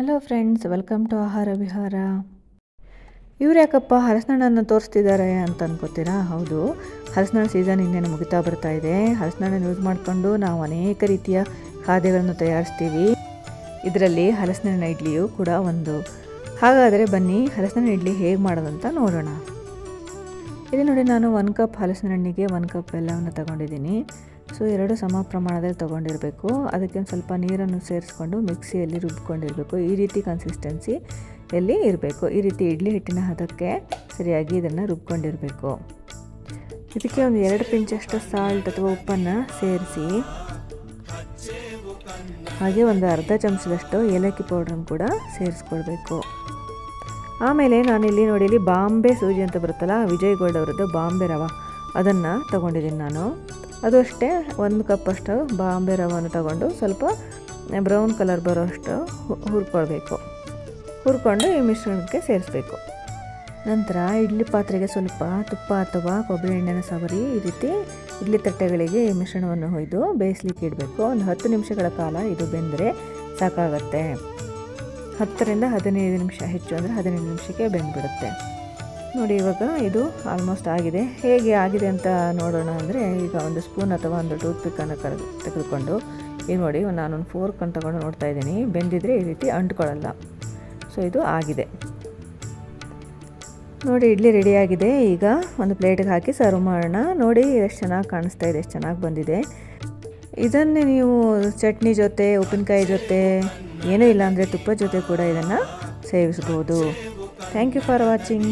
Hello friends welcome to ಆಹಾರ ವಿಹಾರ ಇವ್ರು ಯಾಕಪ್ಪ ಹಲಸಿನಣ್ಣನ್ನು ತೋರಿಸ್ತಿದ್ದಾರೆ ಅಂತ ಅನ್ಕೋತೀರಾ ಹೌದು. ಹಲಸಿನಣ್ಣು ಸೀಸನ್ ಇನ್ನೇನು ಮುಗಿತಾ ಬರ್ತಾ ಇದೆ. ಹಲಸಿನಣ್ಣನ್ನು ಯೂಸ್ ಮಾಡಿಕೊಂಡು ನಾವು ಅನೇಕ ರೀತಿಯ ಖಾದ್ಯಗಳನ್ನು ತಯಾರಿಸ್ತೀವಿ. ಇದರಲ್ಲಿ ಹಲಸಿನಣ್ಣ ಇಡ್ಲಿಯು ಕೂಡ ಒಂದು. ಹಾಗಾದರೆ ಬನ್ನಿ ಹಲಸಿನ ಇಡ್ಲಿ ಹೇಗೆ ಮಾಡೋದಂತ ನೋಡೋಣ. ಇಲ್ಲಿ ನೋಡಿ ನಾನು ಒನ್ ಕಪ್ ಹಲಸಿನ ಹಣ್ಣಿಗೆ ಒನ್ ಕಪ್ ಬೆಲ್ಲವನ್ನು ತಗೊಂಡಿದ್ದೀನಿ. ಸೊ ಎರಡು ಸಮ ಪ್ರಮಾಣದಲ್ಲಿ ತೊಗೊಂಡಿರಬೇಕು. ಅದಕ್ಕೆ ಒಂದು ಸ್ವಲ್ಪ ನೀರನ್ನು ಸೇರಿಸ್ಕೊಂಡು ಮಿಕ್ಸಿಯಲ್ಲಿ ರುಬ್ಕೊಂಡಿರಬೇಕು. ಈ ರೀತಿ ಕನ್ಸಿಸ್ಟೆನ್ಸಿ ಎಲ್ಲಿ ಇರಬೇಕು. ಈ ರೀತಿ ಇಡ್ಲಿ ಹಿಟ್ಟಿನ ಹದಕ್ಕೆ ಸರಿಯಾಗಿ ಇದನ್ನು ರುಬ್ಕೊಂಡಿರಬೇಕು. ಇದಕ್ಕೆ ಒಂದು ಎರಡು ಪಿಂಚಷ್ಟು ಸಾಲ್ಟ್ ಅಥವಾ ಉಪ್ಪನ್ನು ಸೇರಿಸಿ. ಹಾಗೆ ಒಂದು ಅರ್ಧ ಚಮಚದಷ್ಟು ಏಲಕ್ಕಿ ಪೌಡ್ರನ್ನು ಕೂಡ ಸೇರಿಸ್ಕೊಳ್ಬೇಕು. ಆಮೇಲೆ ನಾನಿಲ್ಲಿ ನೋಡಿ ಇಲ್ಲಿ ಬಾಂಬೆ ಸೂಜಿ ಅಂತ ಬರುತ್ತಲ್ಲ ವಿಜಯ್ ಗೋಲ್ಡ್ ಬಾಂಬೆ ರವ. ಅದನ್ನು ತೊಗೊಂಡಿದ್ದೀನಿ ನಾನು. ಅದು ಅಷ್ಟೇ, ಒಂದು ಕಪ್ಪಷ್ಟು ಬಾಂಬೆ ರವನ್ನು ತಗೊಂಡು ಸ್ವಲ್ಪ ಬ್ರೌನ್ ಕಲರ್ ಬರೋಷ್ಟು ಹುರ್ಕೊಳ್ಬೇಕು. ಹುರ್ಕೊಂಡು ಈ ಮಿಶ್ರಣಕ್ಕೆ ಸೇರಿಸ್ಬೇಕು. ನಂತರ ಇಡ್ಲಿ ಪಾತ್ರೆಗೆ ಸ್ವಲ್ಪ ತುಪ್ಪ ಅಥವಾ ಕೊಬ್ಬರಿ ಎಣ್ಣೆನ ಸವರಿ ಈ ರೀತಿ ಇಡ್ಲಿ ತಟ್ಟೆಗಳಿಗೆ ಈ ಮಿಶ್ರಣವನ್ನು ಹೊಯ್ದು ಬೇಯಿಸ್ಲಿಕ್ಕೆ ಇಡಬೇಕು. ಒಂದು ಹತ್ತು ನಿಮಿಷಗಳ ಕಾಲ ಇದು ಬೆಂದರೆ ಸಾಕಾಗತ್ತೆ. ಹತ್ತರಿಂದ ಹದಿನೈದು ನಿಮಿಷ, ಹೆಚ್ಚು ಅಂದರೆ ಹದಿನೈದು ನಿಮಿಷಕ್ಕೆ ಬೆಂದ್ಬಿಡುತ್ತೆ. ನೋಡಿ, ಇವಾಗ ಇದು ಆಲ್ಮೋಸ್ಟ್ ಆಗಿದೆ. ಹೇಗೆ ಆಗಿದೆ ಅಂತ ನೋಡೋಣ ಅಂದರೆ, ಈಗ ಒಂದು ಸ್ಪೂನ್ ಅಥವಾ ಒಂದು ಟೂತ್ ಪಿಕ್ಕನ್ನು ತೆಗೆದುಕೊಂಡು ಈಗ ನೋಡಿ ನಾನೊಂದು ಫೋರ್ಕನ್ನು ತಗೊಂಡು ನೋಡ್ತಾ ಇದ್ದೀನಿ. ಬೆಂದಿದ್ರೆ ಈ ರೀತಿ ಅಂಟ್ಕೊಳ್ಳಲ್ಲ. ಸೊ ಇದು ಆಗಿದೆ. ನೋಡಿ, ಇಡ್ಲಿ ರೆಡಿಯಾಗಿದೆ ಈಗ ಒಂದು ಪ್ಲೇಟಿಗೆ ಹಾಕಿ ಸರ್ವ್ ಮಾಡೋಣ. ನೋಡಿ, ಎಷ್ಟು ಚೆನ್ನಾಗಿ ಕಾಣಿಸ್ತಾ ಇದೆ, ಎಷ್ಟು ಚೆನ್ನಾಗಿ ಬಂದಿದೆ. ಇದನ್ನೇ ನೀವು ಚಟ್ನಿ ಜೊತೆ, ಉಪ್ಪಿನಕಾಯಿ ಜೊತೆ ಏನೂ ಇಲ್ಲ ಅಂದರೆ ತುಪ್ಪದ ಜೊತೆ ಕೂಡ ಇದನ್ನು ಸೇವಿಸ್ಬೋದು. Thank you for watching